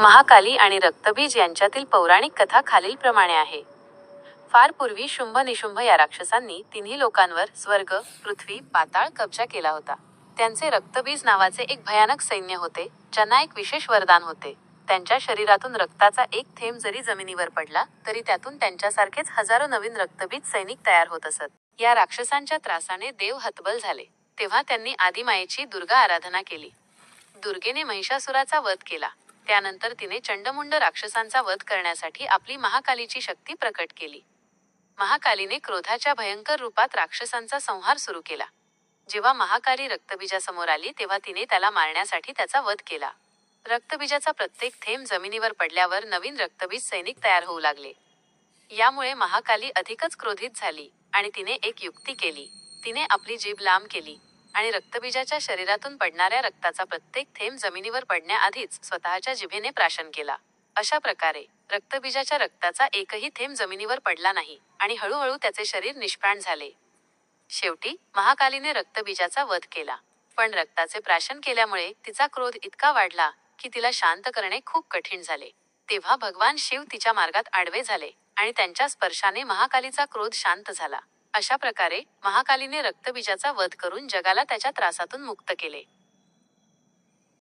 महाकाली आणि रक्तबीज यांच्यातील पौराणिक कथा खालीलप्रमाणे आहे. फार पूर्वी शुंभ निशुंभ या राक्षसांनी तिन्ही लोकांवर स्वर्ग पृथ्वी पाताळ कब्जा केला होता. त्यांचे रक्तबीज नावाचे एक भयानक सैन्य होते ज्यांना एक विशेष वरदान होते. त्यांच्या शरीरातून रक्ताचा एक थेंब जरी जमिनीवर पडला तरी त्यातून त्यांच्यासारखेच हजारो नवीन रक्तबीज सैनिक तयार होत असत. या राक्षसांच्या त्रासाने देव हतबल झाले. तेव्हा त्यांनी आदिमायेची दुर्गा आराधना केली. दुर्गेने महिषासुराचा वध केला. त्यानंतर तिने चंडमुंड राक्षसांचा वध करण्यासाठी आपली महाकालीची शक्ती प्रकट केली. महाकालीने क्रोधाच्या भयंकर रूपात राक्षसांचा संहार सुरू केला. जेव्हा महाकाली रक्तबीजासमोर आली तेव्हा तिने त्याला मारण्यासाठी त्याचा वध केला. रक्तबीजाचा प्रत्येक थेंब जमिनीवर पडल्यावर नवीन रक्तबीज सैनिक तयार होऊ लागले. यामुळे महाकाली अधिकच क्रोधित झाली आणि तिने एक युक्ती केली. तिने आपली जीभ लांब केली. आणि रक्तबीजाच्या शरीरातून पडणाऱ्या रक्ताचा प्रत्येक थेंब जमिनीवर पडण्याआधीच स्वतःच्या जिभेने प्राशन केला. अशा प्रकारे रक्तबीजाच्या रक्ताचा एकही थेंब जमिनीवर पडला नाही आणि हळूहळू त्याचे शरीर निष्प्राण झाले. शेवटी महाकालीने रक्तबीजाचा वध केला. पण रक्ताचे प्राशन केल्यामुळे तिचा क्रोध इतका वाढला की तिला शांत करणे खूप कठीण झाले. तेव्हा भगवान शिव तिच्या मार्गात आडवे झाले आणि त्यांच्या स्पर्शाने महाकालीचा क्रोध शांत झाला. अशा प्रकारे महाकालीने रक्तबीजाचा वध करून जगाला त्याच्या त्रासातून मुक्त केले.